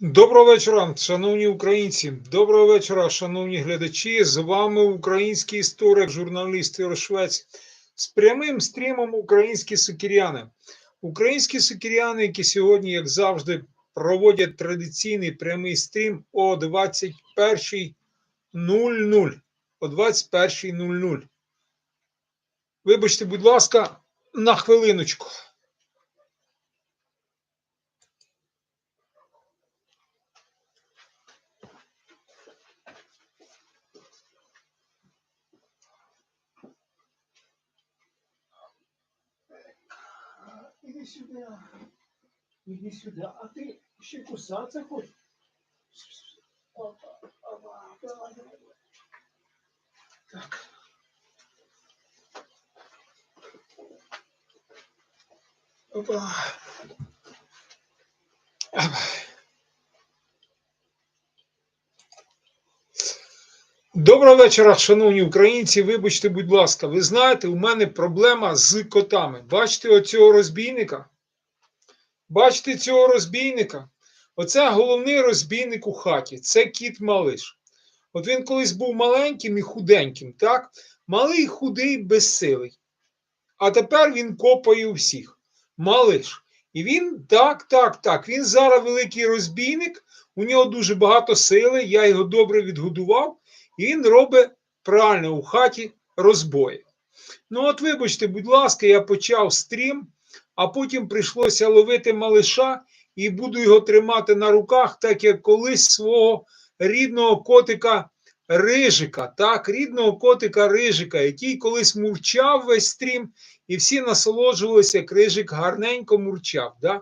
Доброго вечора, шановні українці. Доброго вечора, шановні глядачі. З вами український історик, журналіст Ігор Швець з прямим стрімом Українські сокіряни. Українські сокіряни, які сьогодні, як завжди, проводять традиційний прямий стрім о 21.00. О 21.00. Вибачте, будь ласка, на хвилиночку. Іди сюди. Іди сюди. А ти ще кусатися хочеш? Опа, опа, давай, давай. Так. Опа. Доброго вечора, шановні українці. Вибачте, будь ласка, ви знаєте, у мене проблема з котами. Бачите оцього розбійника? Бачите цього розбійника? Оце головний розбійник у хаті. Це кіт малиш. От він колись був маленьким і худеньким, так? Малий, худий, безсилий. А тепер він копає у всіх. Малиш. І він так, так, так. Він зараз великий розбійник, у нього дуже багато сили, я його добре відгодував. І він робить правильно у хаті розбої. Ну, от, вибачте, будь ласка, я почав стрім, а потім прийшлося ловити малиша і буду його тримати на руках, так як колись свого рідного котика Рижика, так, рідного котика Рижика, який колись мурчав весь стрім, і всі насолоджувалися, як Рижик гарненько мурчав. Да?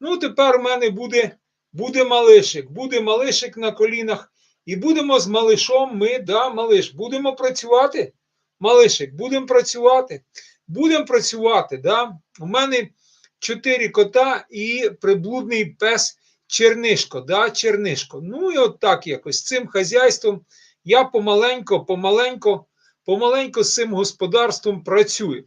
Ну, тепер у мене буде, буде малишик, буде малишик на колінах. І будемо з малишом, ми, да, малиш, будемо працювати. Малишик, будемо працювати. Будемо працювати. Да? У мене чотири кота і приблудний пес Чернишко. Да, Чернишко. Ну і от так якось з цим хазяйством я помаленько, помаленько, помаленько з цим господарством працюю.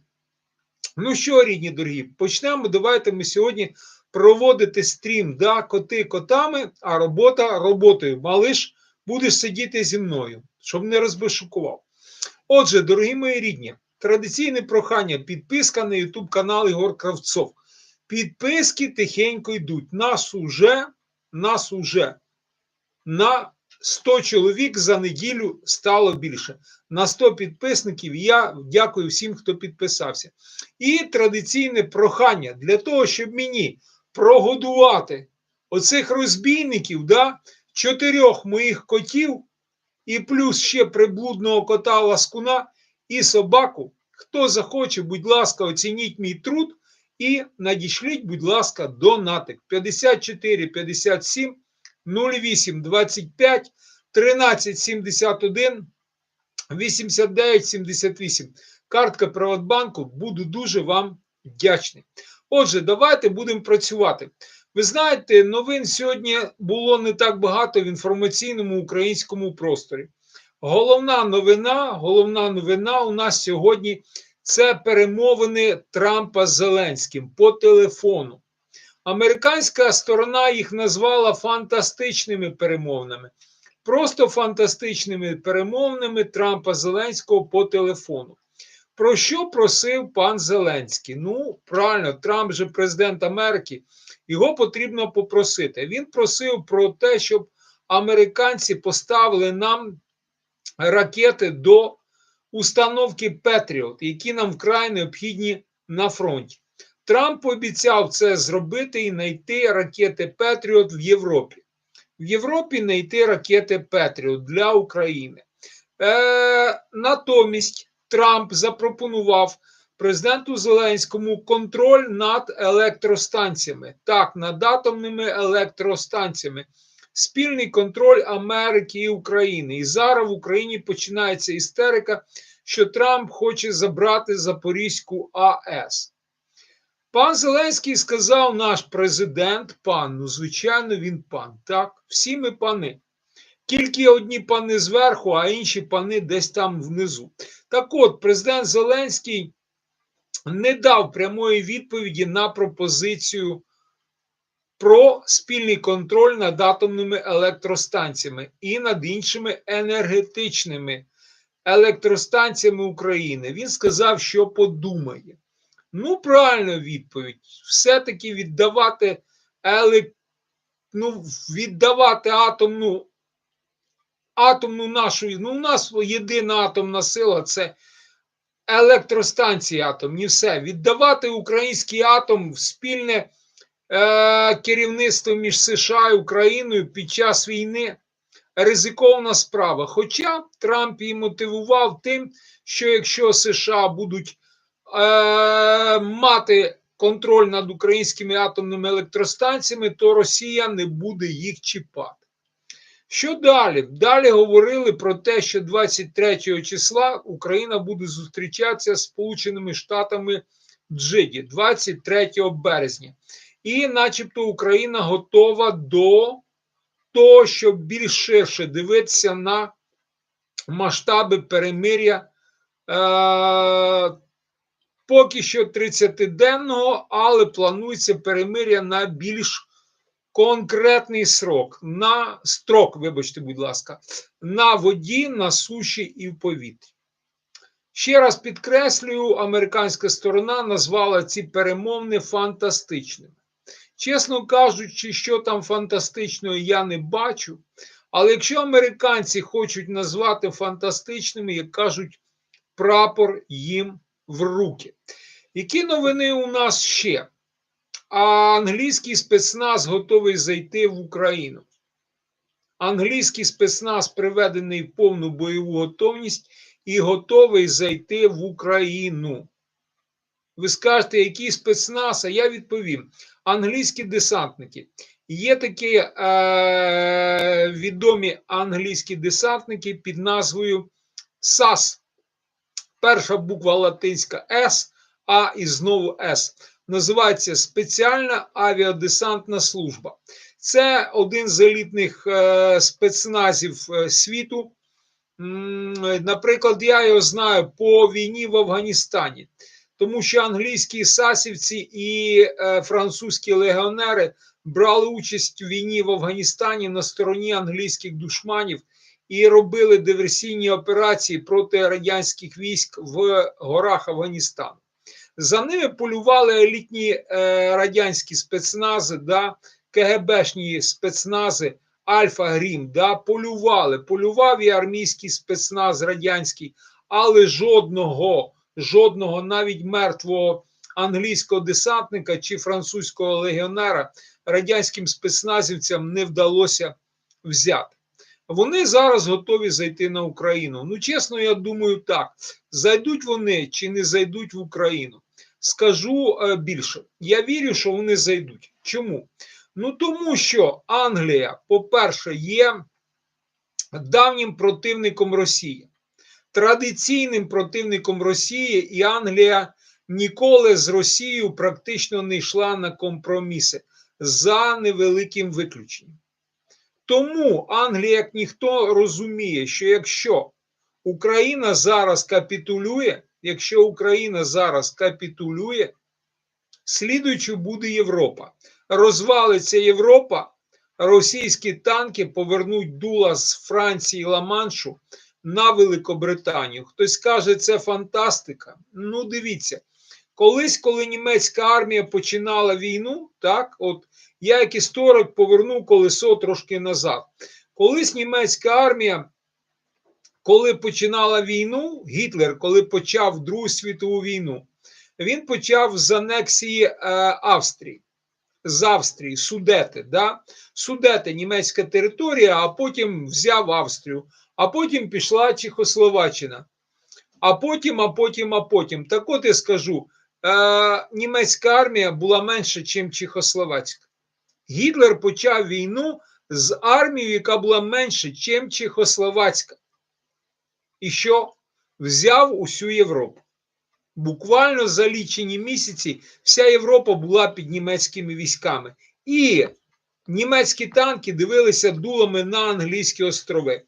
Ну що, рідні дорогі, почнемо. Давайте ми сьогодні проводити стрім. Да, Коти котами, а робота роботою. Малиш будеш сидіти зі мною, щоб не розбишукував. Отже, дорогі мої рідні, традиційне прохання, підписка на YouTube канал Ігор Кравцов. Підписки тихенько йдуть. Нас уже, нас уже на 100 чоловік за неділю стало більше. На 100 підписників я дякую всім, хто підписався. І традиційне прохання для того, щоб мені прогодувати оцих розбійників, да, чотирьох моїх котів, і плюс ще приблудного кота Ласкуна і собаку. Хто захоче, будь ласка, оцініть мій труд і надішліть, будь ласка, донатик 54 57 08 25 13 71 89 78. Картка Приватбанку. Буду дуже вам вдячний. Отже, давайте будемо працювати. Ви знаєте, новин сьогодні було не так багато в інформаційному українському просторі. Головна новина, головна новина у нас сьогодні це перемовини Трампа з Зеленським по телефону. Американська сторона їх назвала фантастичними перемовинами. Просто фантастичними перемовинами Трампа Зеленського по телефону. Про що просив пан Зеленський? Ну, правильно, Трамп же президент Америки. Його потрібно попросити. Він просив про те, щоб американці поставили нам ракети до установки Петріот, які нам вкрай необхідні на фронті. Трамп пообіцяв це зробити і знайти ракети Петріот в Європі. В Європі знайти ракети Петріот для України. Е, Натомість Трамп запропонував президенту Зеленському контроль над електростанціями, так, над атомними електростанціями, спільний контроль Америки і України. І зараз в Україні починається істерика, що Трамп хоче забрати Запорізьку АЕС. Пан Зеленський сказав наш президент, пан, ну, звичайно, він пан. Так, всі ми пани. Тільки одні пани зверху, а інші пани десь там внизу. Так от, президент Зеленський не дав прямої відповіді на пропозицію про спільний контроль над атомними електростанціями і над іншими енергетичними електростанціями України. Він сказав, що подумає. Ну, правильна відповідь. Все-таки віддавати елек... ну, віддавати атомну атомну нашу. Ну, у нас єдина атомна сила це електростанції атомні. Все. Віддавати український атом в спільне е, керівництво між США і Україною під час війни ризикована справа. Хоча Трамп її мотивував тим, що якщо США будуть е, мати контроль над українськими атомними електростанціями, то Росія не буде їх чіпати. Що далі? Далі говорили про те, що 23 числа Україна буде зустрічатися з Сполученими Штатами Джиді 23 березня. І, начебто, Україна готова до того, щоб більш ширше дивитися на масштаби перемиря. Е- Поки що 30-денного, але планується перемиря на більш конкретний срок, на строк, вибачте, будь ласка, на воді, на суші і в повітрі. Ще раз підкреслюю, американська сторона назвала ці перемовини фантастичними. Чесно кажучи, що там фантастичного, я не бачу. Але якщо американці хочуть назвати фантастичними, як кажуть, прапор їм в руки. Які новини у нас ще? А англійський спецназ готовий зайти в Україну. Англійський спецназ приведений в повну бойову готовність і готовий зайти в Україну. Ви скажете, який спецназ? А я відповім: англійські десантники. Є такі е, відомі англійські десантники під назвою САС. Перша буква латинська С, А і знову С. Називається Спеціальна авіадесантна служба. Це один з елітних е, спецназів е, світу. Наприклад, я його знаю по війні в Афганістані, тому що англійські сасівці і е, французькі легіонери брали участь у війні в Афганістані на стороні англійських душманів і робили диверсійні операції проти радянських військ в горах Афганістану. За ними полювали елітні е, радянські спецнази, да, КГБшні спецнази Альфа Грім, да, полювали. Полював і армійський спецназ радянський, але жодного, жодного навіть мертвого англійського десантника чи французького легіонера радянським спецназівцям не вдалося взяти. Вони зараз готові зайти на Україну. Ну, чесно, я думаю, так. Зайдуть вони чи не зайдуть в Україну. Скажу е, більше. Я вірю, що вони зайдуть. Чому? Ну тому що Англія, по-перше, є давнім противником Росії, традиційним противником Росії, і Англія ніколи з Росією практично не йшла на компроміси за невеликим виключенням. Тому Англія, як ніхто, розуміє, що якщо Україна зараз капітулює, якщо Україна зараз капітулює, слідуючи буде Європа. Розвалиться Європа, російські танки повернуть дула з Франції Ла-Маншу на Великобританію. Хтось каже, це фантастика. Ну, дивіться, колись, коли німецька армія починала війну, так, от я, як історик, поверну колесо трошки назад. Колись німецька армія, коли починала війну, Гітлер, коли почав Другу світову війну, він почав з анексії е, Австрії. З Австрії, Судети, да? Судети, німецька територія, а потім взяв Австрію, а потім пішла Чехословаччина. А потім, а потім, а потім. Так от я скажу: е, німецька армія була менше, ніж Чехословацька. Гітлер почав війну з армією, яка була менше, ніж Чехословацька. І що? Взяв усю Європу. Буквально за лічені місяці вся Європа була під німецькими військами. І німецькі танки дивилися дулами на англійські острови.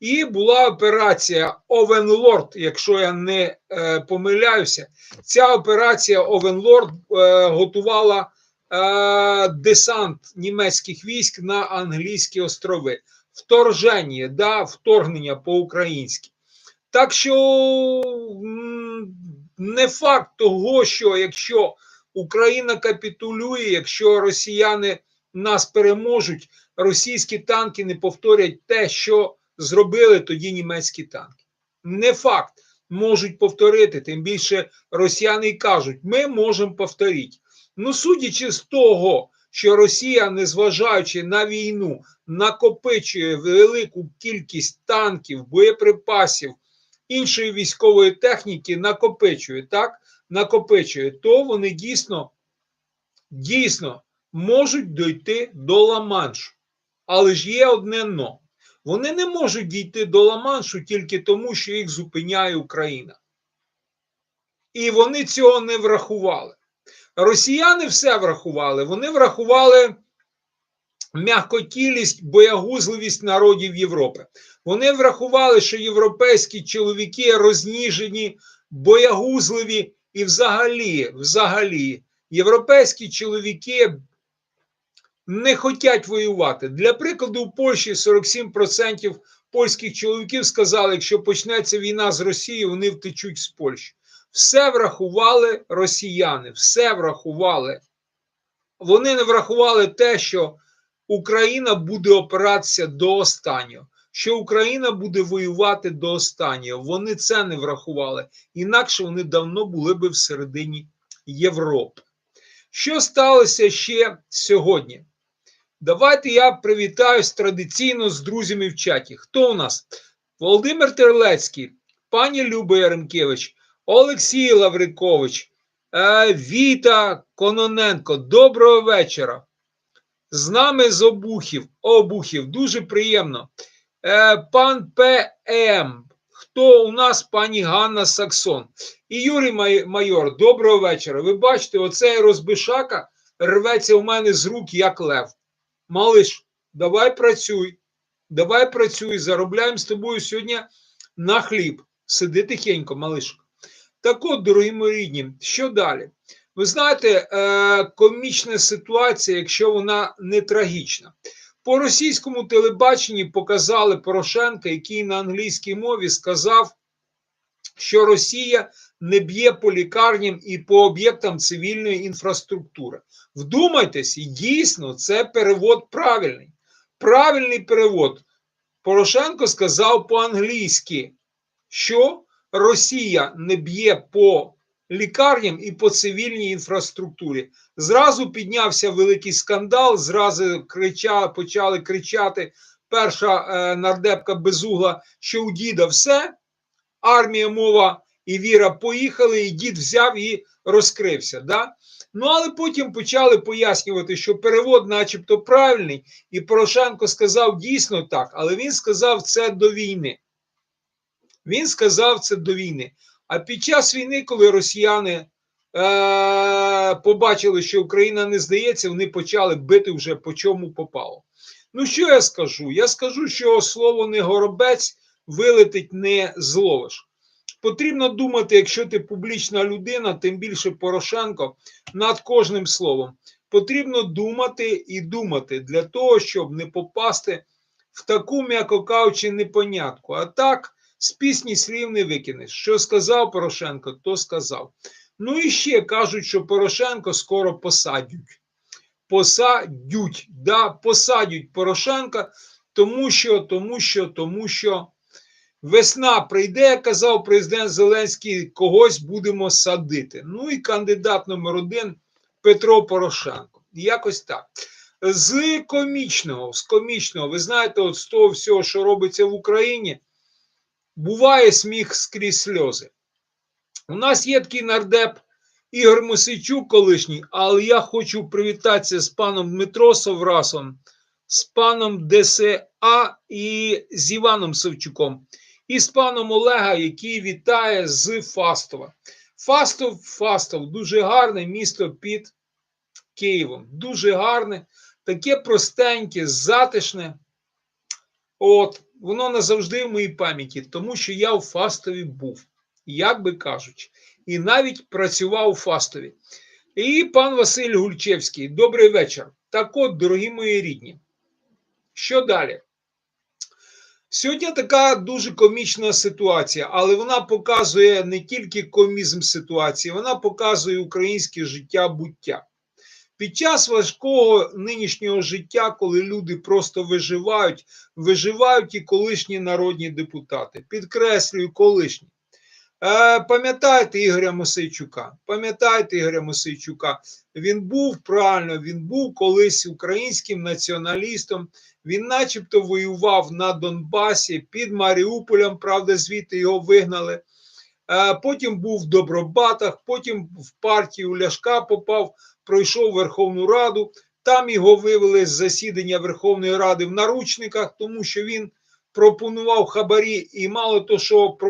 І була операція Овенлорд, якщо я не е, помиляюся. Ця операція Овенлорд е, готувала е, десант німецьких військ на англійські острови. Вторження, да, вторгнення по-українськи. Так що не факт того, що якщо Україна капітулює, якщо росіяни нас переможуть, російські танки не повторять те, що зробили тоді німецькі танки. Не факт, можуть повторити. Тим більше росіяни й кажуть, ми можемо повторити. Ну, судячи з того, що Росія, незважаючи на війну, накопичує велику кількість танків, боєприпасів, іншої військової техніки, накопичує так, накопичує, то вони дійсно, дійсно можуть дойти до Ла-Маншу. Але ж є одне но. Вони не можуть дійти до Ла-Маншу тільки тому, що їх зупиняє Україна. І вони цього не врахували. Росіяни все врахували. Вони врахували м'якотілість, боягузливість народів Європи. Вони врахували, що європейські чоловіки розніжені, боягузливі і взагалі, взагалі, європейські чоловіки не хочуть воювати. Для прикладу, у Польщі 47% польських чоловіків сказали, якщо почнеться війна з Росією, вони втечуть з Польщі. Все врахували росіяни, все врахували. Вони не врахували те, що Україна буде опиратися до останнього, що Україна буде воювати до останнього. Вони це не врахували. Інакше вони давно були би всередині Європи. Що сталося ще сьогодні? Давайте я привітаюсь традиційно з друзями в чаті. Хто у нас? Володимир Терлецький, пані Люба Яремкевич, Олексій Лаврикович, е, Віта Кононенко. Доброго вечора. З нами з Обухів. Обухів, дуже приємно. Е, Пан ПМ. Хто у нас пані Ганна Саксон? І Юрій Майор, доброго вечора. Ви бачите, оцей розбишака рветься у мене з рук, як лев. Малиш, давай працюй, давай працюй, заробляємо з тобою сьогодні на хліб. Сиди тихенько, малиш. Так от, дорогі мої рідні, що далі? Ви знаєте, е, комічна ситуація, якщо вона не трагічна. По російському телебаченні показали Порошенка, який на англійській мові сказав, що Росія не б'є по лікарням і по об'єктам цивільної інфраструктури. Вдумайтесь, дійсно це перевод правильний. Правильний перевод. Порошенко сказав по-англійськи, що Росія не б'є по лікарням і по цивільній інфраструктурі. Зразу піднявся великий скандал, зразу крича, почали кричати перша е, нардепка Безугла, що у діда все, армія, мова і віра поїхали, і дід взяв і розкрився. Да? Ну, але потім почали пояснювати, що перевод, начебто, правильний, і Порошенко сказав дійсно так, але він сказав це до війни. Він сказав це до війни. А під час війни, коли росіяни е- побачили, що Україна не здається, вони почали бити вже по чому попало. Ну, що я скажу? Я скажу, що слово не горобець вилетить не зловиш. Потрібно думати, якщо ти публічна людина, тим більше Порошенко, над кожним словом. Потрібно думати і думати для того, щоб не попасти в таку, м'яко кажучи, непонятку. А так, з пісні слів не викинеш. Що сказав Порошенко, то сказав. Ну і ще кажуть, що Порошенко скоро посадять. Посадють, да, посадять Порошенка, тому що, тому що, тому що весна прийде, казав президент Зеленський, когось будемо садити. Ну і кандидат номер один Петро Порошенко. Якось так. З комічного, з комічного, ви знаєте, от з того всього, що робиться в Україні, буває сміх скрізь сльози. У нас є такий нардеп Ігор Мосичук, колишній, але я хочу привітатися з паном Дмитро Соврасом, з паном ДСА і з Іваном Савчуком, і з паном Олега, який вітає з Фастова. Фастов, Фастов, дуже гарне місто під Києвом. Дуже гарне, таке простеньке, затишне. От, воно назавжди в моїй пам'яті, тому що я у Фастові був, як би кажучи, і навіть працював у Фастові. І пан Василь Гульчевський. Добрий вечір. Так от, дорогі мої рідні. Що далі? Сьогодні така дуже комічна ситуація, але вона показує не тільки комізм ситуації, вона показує українське життя буття. Під час важкого нинішнього життя, коли люди просто виживають, виживають і колишні народні депутати. Підкреслюю, колишні. Е, пам'ятаєте Ігоря Мосейчука? Пам'ятаєте Ігоря Мосейчука? Він був правильно, він був колись українським націоналістом. Він, начебто, воював на Донбасі під Маріуполем, правда, звідти його вигнали. Е, Потім був в Добробатах, потім в партію Ляшка попав, пройшов Верховну Раду. Там його вивели з засідання Верховної Ради в наручниках, тому що він пропонував хабарі, і мало то, що е,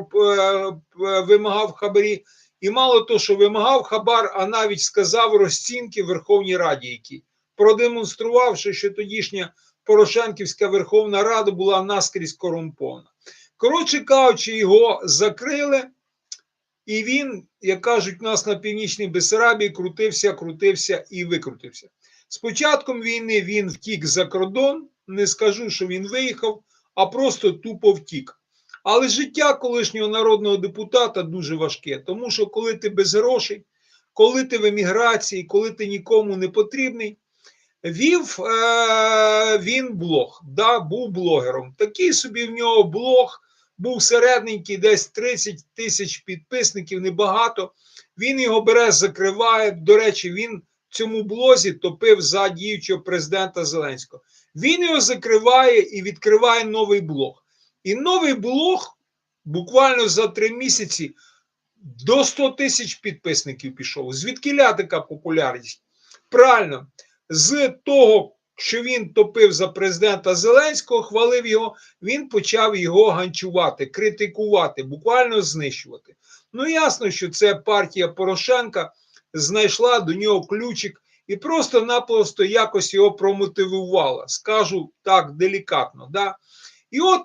е, вимагав хабарі, і мало то, що вимагав хабар, а навіть сказав розцінки в Верховній Раді, які продемонструвавши, що тодішня Порошенківська Верховна Рада була наскрізь корумпована. Коротше кажучи, його закрили, і він, як кажуть, у нас на північній Бесарабії крутився, крутився і викрутився. З початком війни він втік за кордон. Не скажу, що він виїхав, а просто тупо втік. Але життя колишнього народного депутата дуже важке, тому що коли ти без грошей, коли ти в еміграції, коли ти нікому не потрібний, вів е, він блог, да, був блогером. Такий собі в нього блог, був середненький, десь 30 тисяч підписників, небагато. Він його бере, закриває. До речі, він в цьому блозі топив за діючого президента Зеленського. Він його закриває і відкриває новий блог. І новий блог буквально за три місяці до 100 тисяч підписників пішов. Звідкиля така популярність? Правильно, з того, що він топив за президента Зеленського, хвалив його, він почав його ганчувати, критикувати, буквально знищувати. Ну, ясно, що це партія Порошенка знайшла до нього ключик і просто-напросто якось його промотивувала. Скажу так делікатно. Да? І от,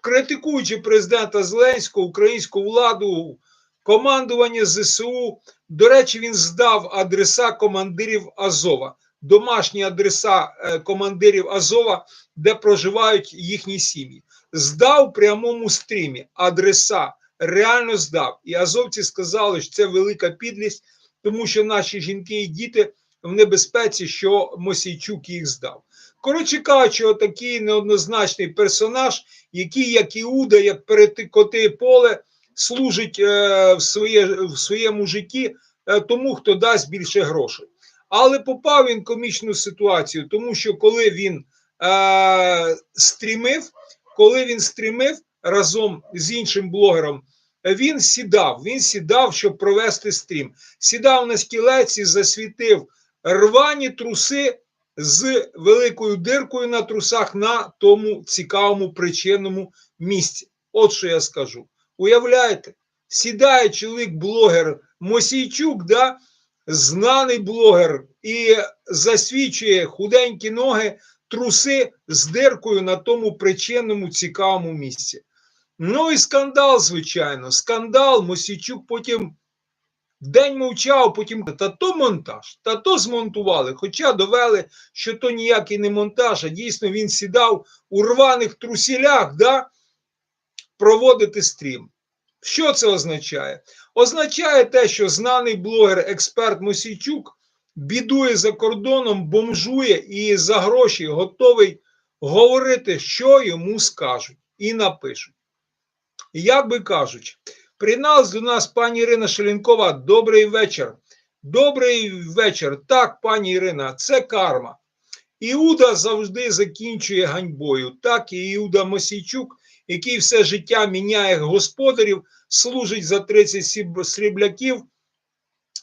критикуючи президента Зеленського, українську владу, командування ЗСУ, до речі, він здав адреса командирів Азова, домашні адреса е, командирів Азова, де проживають їхні сім'ї. Здав в прямому стрімі адреса, реально здав. І азовці сказали, що це велика підлість, тому що наші жінки і діти в небезпеці, що Мосійчук їх здав. Коротше кажучи, отакий неоднозначний персонаж, який, як Іуда, як перетикоти поле, служить е, в, своє, в своєму житті е, тому, хто дасть більше грошей. Але попав він в комічну ситуацію, тому що коли він е, стрімив, коли він стрімив разом з іншим блогером, він сідав, він сідав, щоб провести стрім. Сідав на стілець і засвітив рвані труси з великою диркою на трусах на тому цікавому причинному місці. От що я скажу. Уявляєте, сідає чоловік-блогер Мосійчук, да, знаний блогер, і засвічує худенькі ноги, труси з диркою на тому причинному цікавому місці. Ну і скандал, звичайно, скандал. Мосійчук потім день мовчав, потім та то монтаж, та то змонтували. Хоча довели, що то ніякий не монтаж, а дійсно він сідав у рваних трусілях, да, проводити стрім. Що це означає? Означає те, що знаний блогер, експерт Мосійчук бідує за кордоном, бомжує і за гроші готовий говорити, що йому скажуть і напишуть. Як би кажучи, приналась до нас пані Ірина Шелінкова. Добрий вечір. Добрий вечір. Так, пані Ірина, це карма. Іуда завжди закінчує ганьбою. Так, і Іуда Мосійчук, який все життя міняє господарів, служить за 30 сіб- срібляків,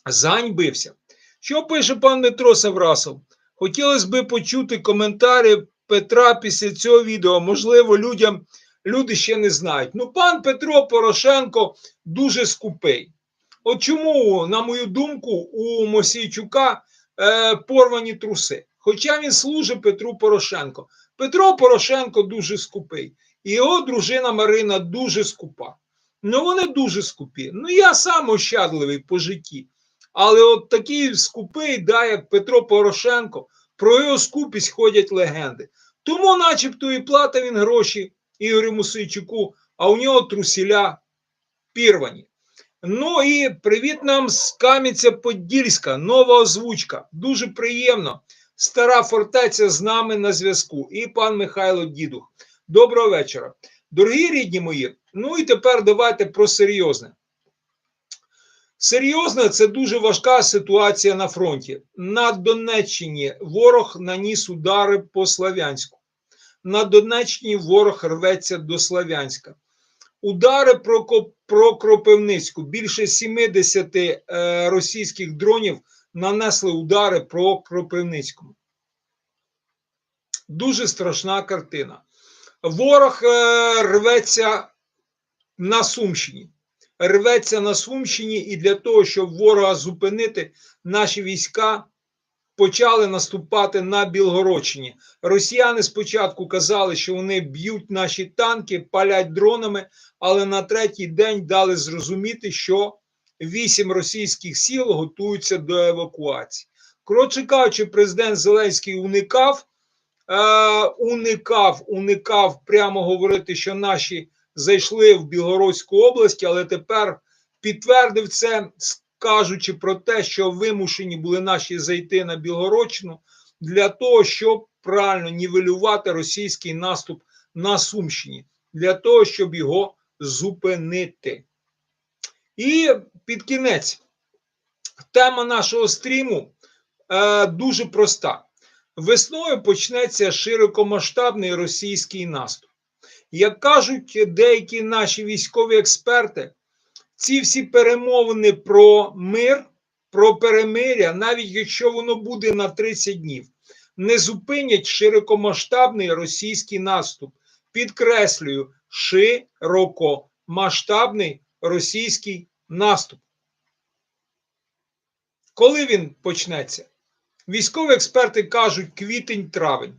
заганьбився. Що пише пан Дмитро Саврасов? Хотілося би почути коментарі Петра після цього відео. Можливо, людям люди ще не знають. Ну, пан Петро Порошенко дуже скупий. От чому, на мою думку, у Мосійчука е, порвані труси. Хоча він служить Петру Порошенко. Петро Порошенко дуже скупий. І його дружина Марина дуже скупа. Ну, вони дуже скупі. Ну, я сам ощадливий по житті. Але от такий скупий, да, як Петро Порошенко, про його скупість ходять легенди. Тому, начебто, і плата він гроші Ігорю Мусейчуку, а у нього трусіля пірвані. Ну і привіт нам з Кам'янця-Подільська, нова озвучка. Дуже приємно. Стара фортеця з нами на зв'язку. І пан Михайло Дідух. Доброго вечора. Дорогі рідні мої, ну і тепер давайте про серйозне. Серйозно, це дуже важка ситуація на фронті. На Донеччині ворог наніс удари по Славянську. На Донеччині ворог рветься до Славянська. Удари про, про Кропивницьку. Більше 70 е, російських дронів нанесли удари про Кропивницькому. Дуже страшна картина. Ворог е, рветься на Сумщині. Рветься на Сумщині, і для того, щоб ворога зупинити, наші війська почали наступати на Білгородщині. Росіяни спочатку казали, що вони б'ють наші танки, палять дронами, але на третій день дали зрозуміти, що вісім російських сіл готуються до евакуації. Коротше кажучи, президент Зеленський уникав, е, уникав, уникав прямо говорити, що наші зайшли в Білгородську область, але тепер підтвердив це, кажучи про те, що вимушені були наші зайти на Білгородщину для того, щоб правильно нівелювати російський наступ на Сумщині, для того, щоб його зупинити. І під кінець тема нашого стріму е, дуже проста. Весною почнеться широкомасштабний російський наступ. Як кажуть деякі наші військові експерти, ці всі перемовини про мир, про перемиря, навіть якщо воно буде на 30 днів, не зупинять широкомасштабний російський наступ. Підкреслюю, широкомасштабний російський наступ. Коли він почнеться? Військові експерти кажуть квітень-травень.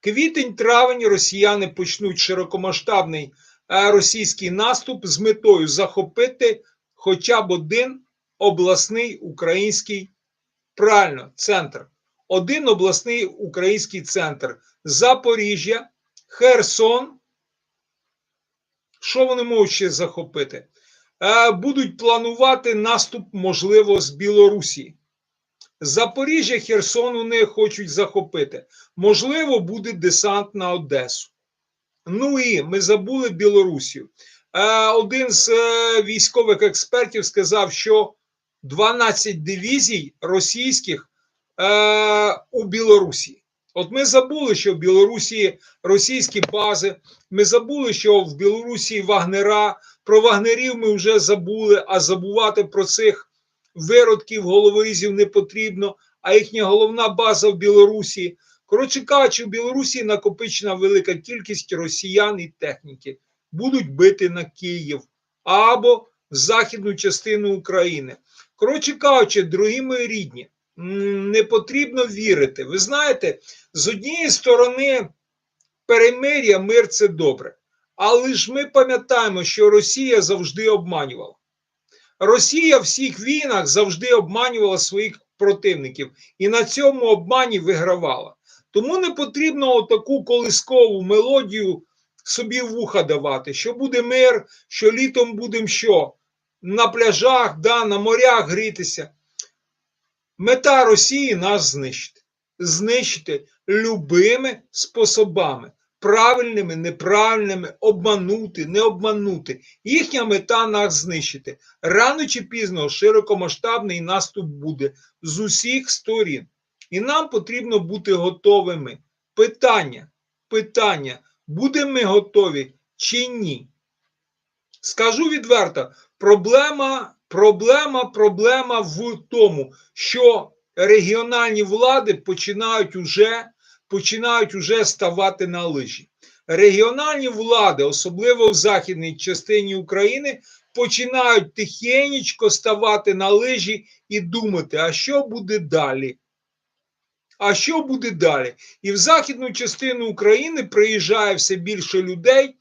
Квітень-травень росіяни почнуть широкомасштабний е, російський наступ з метою захопити хоча б один обласний український правильно центр. Один обласний український центр Запоріжжя, Херсон. Що вони можуть ще захопити? Е, Будуть планувати наступ, можливо, з Білорусі. Запоріжжя, Херсон вони хочуть захопити. Можливо, буде десант на Одесу. Ну і ми забули Білорусію. Е, Один з е, військових експертів сказав, що 12 дивізій російських е, у Білорусі. От ми забули, що в Білорусі російські бази. Ми забули, що в Білорусі вагнера. Про вагнерів ми вже забули, а забувати про цих виродків головорізів не потрібно. А їхня головна база в Білорусі. Коротше кажучи, в Білорусі накопичена велика кількість росіян і техніки. Будуть бити на Київ або західну частину України. Коротше кажучи, дорогі мої рідні, не потрібно вірити. Ви знаєте, з однієї сторони, перемир'я, мир це добре. Але ж ми пам'ятаємо, що Росія завжди обманювала. Росія в всіх війнах завжди обманювала своїх противників і на цьому обмані вигравала. Тому не потрібно таку колискову мелодію собі в вуха давати, що буде мир, що літом будемо що? На пляжах, да, на морях грітися. Мета Росії нас знищити. Знищити любими способами. Правильними, неправильними, обманути, не обманути. Їхня мета нас знищити. Рано чи пізно широкомасштабний наступ буде з усіх сторін. І нам потрібно бути готовими. Питання, питання, будемо ми готові чи ні? Скажу відверто, проблема, проблема, проблема в тому, що регіональні влади починають уже, починають уже ставати на лижі. Регіональні влади, особливо в західній частині України, починають тихенечко ставати на лижі і думати, а що буде далі? А що буде далі? І в західну частину України приїжджає все більше людей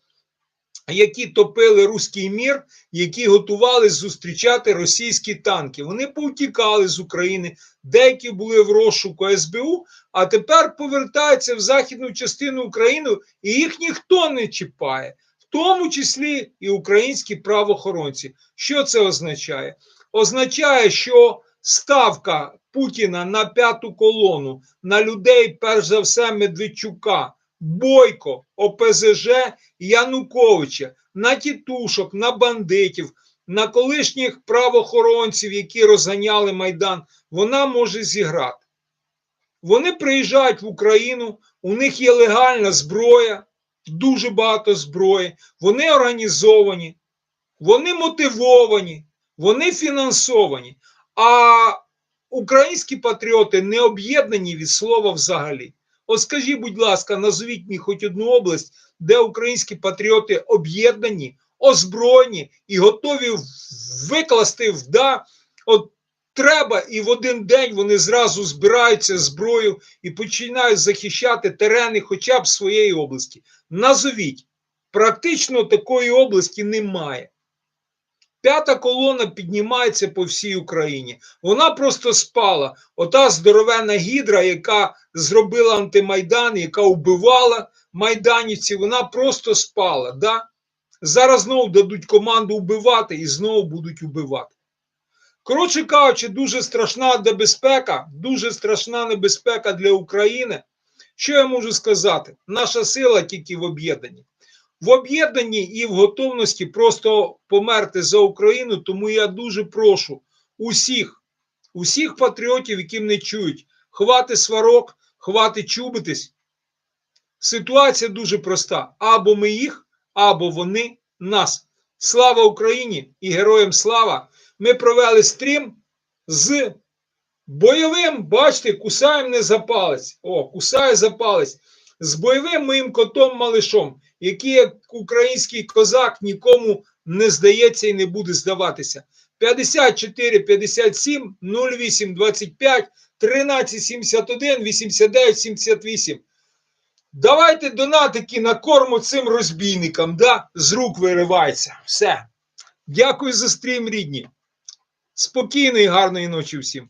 які топили руський мір, які готувалися зустрічати російські танки. Вони повтікали з України, деякі були в розшуку СБУ, а тепер повертаються в західну частину України, і їх ніхто не чіпає, в тому числі і українські правоохоронці. Що це означає? Означає, що ставка Путіна на п'яту колону, на людей, перш за все, Медведчука, Бойко, ОПЗЖ, Януковича, на тітушок, на бандитів, на колишніх правоохоронців, які розганяли Майдан, вона може зіграти. Вони приїжджають в Україну, у них є легальна зброя, дуже багато зброї, вони організовані, вони мотивовані, вони фінансовані. А українські патріоти не об'єднані від слова взагалі. От скажіть, будь ласка, назвіть мені хоч одну область, де українські патріоти об'єднані, озброєні і готові викласти в да, от треба, і в один день вони зразу збираються зброю і починають захищати терени хоча б своєї області. Назовіть, практично такої області немає. П'ята колона піднімається по всій Україні. Вона просто спала. Ота здоровена гідра, яка зробила антимайдан, яка вбивала майданівців, вона просто спала. Да? Зараз знову дадуть команду вбивати і знову будуть вбивати. Коротше кажучи, дуже страшна небезпека, дуже страшна небезпека для України. Що я можу сказати? Наша сила тільки в об'єднанні. В об'єднанні і в готовності просто померти за Україну. Тому я дуже прошу усіх, усіх патріотів, які мене чують, хвати сварок, хвати чубитись. Ситуація дуже проста: або ми їх, або вони нас. Слава Україні і героям слава! Ми провели стрім з бойовим, бачите, кусаємо не за палець. О, кусає за палець. З бойовим моїм котом малишом, який, як український козак, нікому не здається і не буде здаватися. 54 57 08 25 13 71 89 78. Давайте донатики на корму цим розбійникам, да? з рук виривається. Все. Дякую за стрім, рідні. Спокійної, гарної ночі всім.